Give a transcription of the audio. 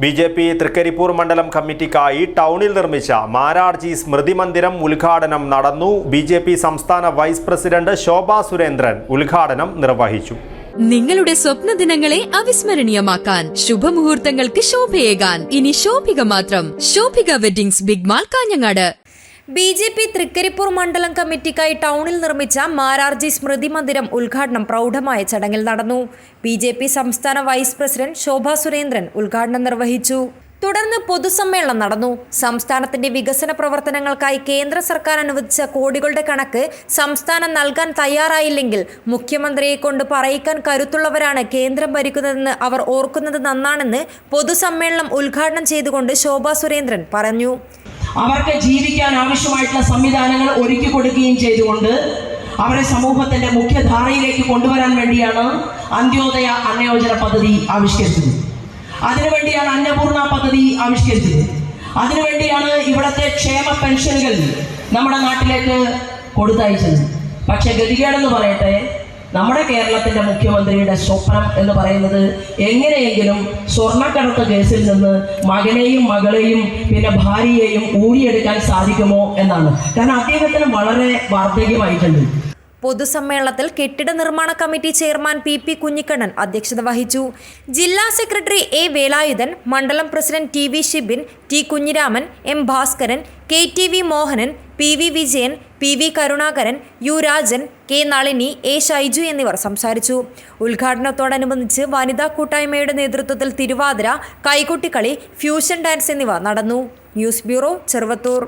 B J P Thrikaripur മണ്ഡലം കമ്മിറ്റിക്കായി ടൗണിൽ നിർമ്മിച്ച മാരാർജി സ്മൃതി മന്ദിരം ഉദ്ഘാടനം നടന്നു. ബി ജെ പി സംസ്ഥാന വൈസ് പ്രസിഡന്റ് ശോഭാ സുരേന്ദ്രൻ ഉദ്ഘാടനം നിർവഹിച്ചു. നിങ്ങളുടെ സ്വപ്ന ദിനങ്ങളെ അവിസ്മരണീയമാക്കാൻ ശുഭമുഹൂർത്തങ്ങൾക്ക് ശോഭയേകാൻ. ഇനി ശോഭിക മാത്രം. Shobhika weddings big mall Kanhangad. B J P Thrikaripur മണ്ഡലം കമ്മിറ്റിക്കായി ടൗണിൽ നിർമ്മിച്ച മാരാർജി സ്മൃതി മന്ദിരം ഉദ്ഘാടനം പ്രൗഢമായ ചടങ്ങിൽ നടന്നു. ബി ജെ പി സംസ്ഥാന വൈസ് പ്രസിഡന്റ് ശോഭാ സുരേന്ദ്രൻ ഉദ്ഘാടനം നിർവഹിച്ചു. തുടർന്ന് പൊതുസമ്മേളനം നടന്നു. സംസ്ഥാനത്തിന്റെ വികസന പ്രവർത്തനങ്ങൾക്കായി കേന്ദ്ര സർക്കാർ അനുവദിച്ച കോടികളുടെ കണക്ക് സംസ്ഥാനം നൽകാൻ തയ്യാറായില്ലെങ്കിൽ മുഖ്യമന്ത്രിയെ കൊണ്ട് പറയിക്കാൻ കരുത്തുള്ളവരാണ് കേന്ദ്രം ഭരിക്കുന്നതെന്ന് അവർ ഓർക്കുന്നത് നന്നാണെന്ന് പൊതുസമ്മേളനം ഉദ്ഘാടനം ചെയ്തുകൊണ്ട് ശോഭാ സുരേന്ദ്രൻ പറഞ്ഞു. അവർക്ക് ജീവിക്കാൻ ആവശ്യമായിട്ടുള്ള സംവിധാനങ്ങൾ ഒരുക്കി കൊടുക്കുകയും ചെയ്തുകൊണ്ട് അവരെ സമൂഹത്തിന്റെ മുഖ്യധാരയിലേക്ക് കൊണ്ടുവരാൻ വേണ്ടിയാണ് അന്ത്യോദയ അന്നയോജന പദ്ധതി ആവിഷ്കരിച്ചത്. അതിനുവേണ്ടിയാണ് അന്നപൂർണ പദ്ധതി ആവിഷ്കരിച്ചത്. അതിനുവേണ്ടിയാണ് ഇവിടുത്തെ ക്ഷേമ പെൻഷനുകൾ നമ്മുടെ നാട്ടിലേക്ക് കൊടുത്തയച്ചത്. പക്ഷെ ഗതികേടെന്ന് പറയട്ടെ നമ്മുടെ കേരളത്തിന്റെ മുഖ്യമന്ത്രിയുടെ സ്വപ്നം എന്ന് പറയുന്നത് എങ്ങനെയെങ്കിലും സ്വർണക്കടത്ത് കേസിൽ നിന്ന് മകനെയും മകളെയും പിന്നെ ഭാര്യയെയും ഊരിയെടുക്കാൻ സാധിക്കുമോ എന്നാണ്. കാരണം അദ്ദേഹത്തിന് വളരെ വാർദ്ധക്യമായിട്ടുണ്ട്. പൊതുസമ്മേളനത്തിൽ കെട്ടിട നിർമ്മാണ committee chairman P P Kunhikannan അധ്യക്ഷത വഹിച്ചു. ജില്ലാ സെക്രട്ടറി എ വേലായുധൻ മണ്ഡലം president T V Shibin T Kunhiraman M Bhaskaran K T V Mohanan P V Vijayan P V Karunakaran U Rajan K Nalini A Shaiju എന്നിവർ സംസാരിച്ചു. ഉദ്ഘാടനത്തോടനുബന്ധിച്ച് വനിതാ കൂട്ടായ്മയുടെ നേതൃത്വത്തിൽ തിരുവാതിര കൈകൊട്ടിക്കളി fusion dance എന്നിവ നടന്നു. News bureau Cheruvathur.